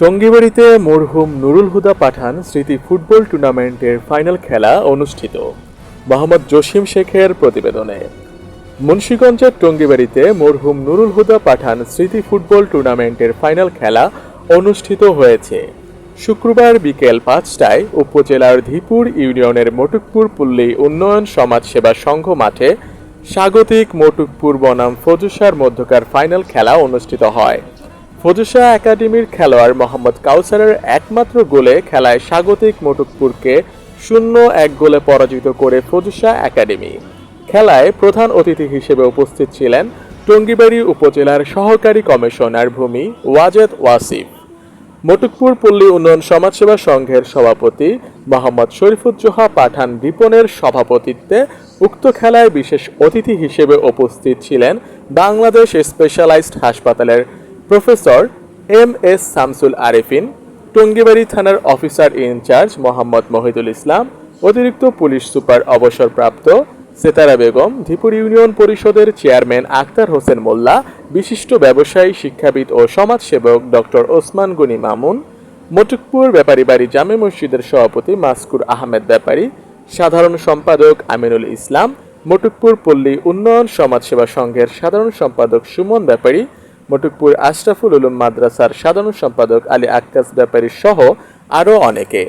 টঙ্গিবাড়িতে মরহুম নুরুল হুদা পাঠান স্মৃতি ফুটবল টুর্নামেন্টের ফাইনাল খেলা অনুষ্ঠিত। মোহাম্মদ জসিম শেখের প্রতিবেদনে। মুন্সীগঞ্জের টঙ্গিবাড়িতে মরহুম নুরুল হুদা পাঠান স্মৃতি ফুটবল টুর্নামেন্টের ফাইনাল খেলা অনুষ্ঠিত হয়েছে। শুক্রবার বিকেল পাঁচটায় উপজেলার ধীপুর ইউনিয়নের মটুকপুর পল্লী উন্নয়ন সমাজসেবা সংঘ মাঠে স্বাগতিক মটুকপুর বনাম ফজুসার মধ্যকার ফাইনাল খেলা অনুষ্ঠিত হয়। ফজুসা একাডেমির খেলোয়াড় মোহাম্মদ কাউসারের একমাত্র গোলে খেলায় স্বাগতিক মটুকপুরকে শূন্য এক গোলে পরাজিত করে ফজুসা একাডেমি। খেলায় প্রধান অতিথি হিসেবে উপস্থিত ছিলেন টঙ্গিবাড়ি উপজেলার সহকারী কমিশনার ভূমি ওয়াজেদ ওয়াসিফ। মটুকপুর পল্লী উন্নয়ন সমাজসেবা সংঘের সভাপতি মোহাম্মদ শরীফুজ্জোহা পাঠান রিপনের সভাপতিত্বে উক্ত খেলায় বিশেষ অতিথি হিসেবে উপস্থিত ছিলেন বাংলাদেশ স্পেশালাইজড হাসপাতালের professor M S Shamsul Arefin, Tongibari থানার officer in charge Mohammad Mohidul Islam, অতিরিক্ত পুলিশ সুপার অবসরপ্রাপ্ত সেতারা বেগম, ধীপুর ইউনিয়ন পরিষদের চেয়ারম্যান আক্তার হোসেন মোল্লা, বিশিষ্ট ব্যবসায়ী, শিক্ষাবিদ ও সমাজসেবক ডক্টর ওসমান গনি মামুন, মটুকপুর ব্যাপারী বাড়ি জামে মসজিদের সভাপতি মাসকুর আহমেদ ব্যাপারী, সাধারণ সম্পাদক আমিনুল ইসলাম, মটুকপুর পল্লী উন্নয়ন সমাজসেবা সংঘের সাধারণ সম্পাদক সুমন ব্যাপারী মটুকপুর আশরাফুল উলুম মাদ্রাসার সাধারণ সম্পাদক আলী আক্কাস ব্যাপারী সহ আরও অনেকে.